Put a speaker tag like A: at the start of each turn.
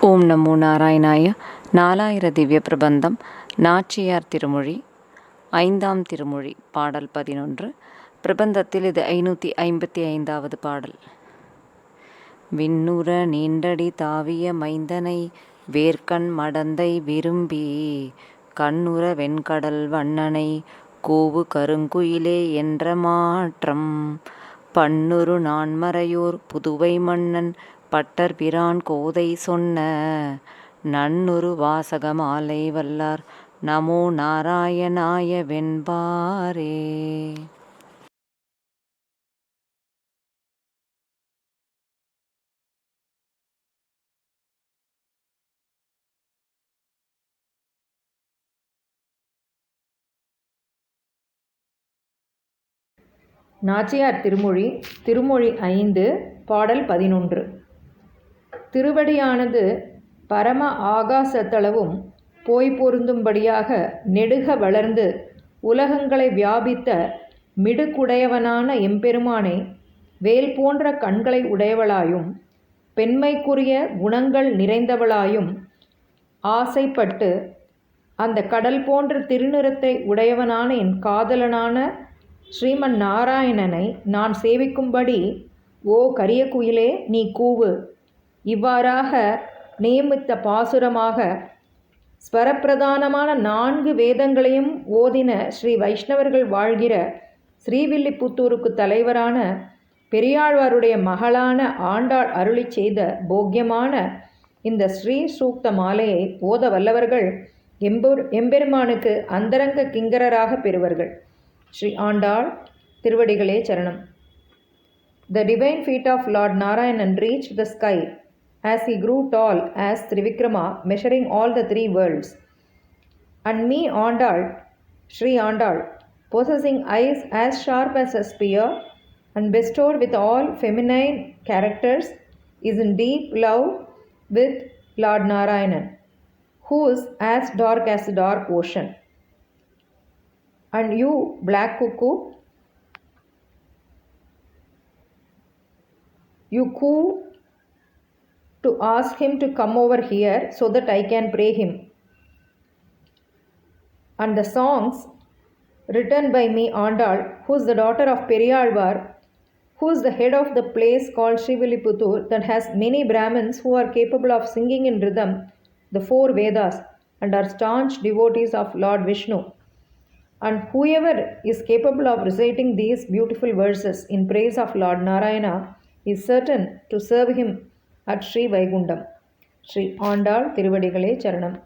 A: ஓம் நமோ நாராயணாய. நாலாயிர திவ்ய பிரபந்தம். நாச்சியார் திருமொழி. ஐந்தாம் திருமொழி பாடல் பதினொன்று. பிரபந்தத்தில் இது ஐநூற்றி ஐம்பத்தி ஐந்தாவது பாடல். விண்ணுற நீண்டடி தாவிய மைந்தனை வேர்க்கண் மடந்தை விரும்பி கண்ணுற வெண்கடல் வண்ணனை கூவு கருங்குயிலே என்ற மாற்றம். பன்னுரு நான்மறையோர் புதுவை மன்னன் பட்டர் பிரான் கோதை சொன்ன நன்னுரு வாசக மாலை வல்லார் நமோ நாராயணாய வெண்பாரே
B: நாச்சியார் திருமொழி திருமொழி ஐந்து பாடல் பதினொன்று. திருவடியானது பரம ஆகாசத்தளவும் போய் பொருந்தும்படியாக நெடுக வளர்ந்து உலகங்களை வியாபித்த மிடுக்குடையவனான எம்பெருமானை வேல் போன்ற கண்களை உடையவளாயும் பெண்மைக்குரிய குணங்கள் நிறைந்தவளாயும் ஆசைப்பட்டு அந்த கடல் போன்ற திருநிறத்தை உடையவனான என் காதலனான ஸ்ரீமன் நாராயணனை நான் சேவிக்கும்படி ஓ கரிய குயிலே நீ கூவு. இவ்வாறாக நியமித்த பாசுரமாக ஸ்வரப்பிரதானமான நான்கு வேதங்களையும் ஓதின ஸ்ரீ வைஷ்ணவர்கள் வாழ்கிற ஸ்ரீவில்லிபுத்தூருக்கு தலைவரான பெரியாழ்வாருடைய மகளான ஆண்டாள் அருளி செய்த போக்கியமான இந்த ஸ்ரீ சூக்த மாலையை ஓத வல்லவர்கள் எம்பூர் எம்பெருமானுக்கு அந்தரங்க கிங்கரராக பெறுவர்கள். ஸ்ரீ ஆண்டாள் திருவடிகளே சரணம் The divine feet of Lord Narayanan reached the sky as he grew tall as Trivikrama, measuring all the three worlds. And me, Andal, Sri Andal, possessing eyes as sharp as a spear and bestowed with all feminine characters, is in deep love with Lord Narayanan, who is as dark as the dark ocean. And you, black cuckoo, you coo to ask him to come over here so that I can pray him. And the songs written by me, Andal, who is the daughter of Periyalvar, who is the head of the place called Srivilliputur, that has many Brahmins who are capable of singing in rhythm the four Vedas and are staunch devotees of Lord Vishnu. And whoever is capable of reciting these beautiful verses in praise of Lord Narayana is certain to serve him at Sri Vaikundam. Sri Andal திருவடிகளே சரணம்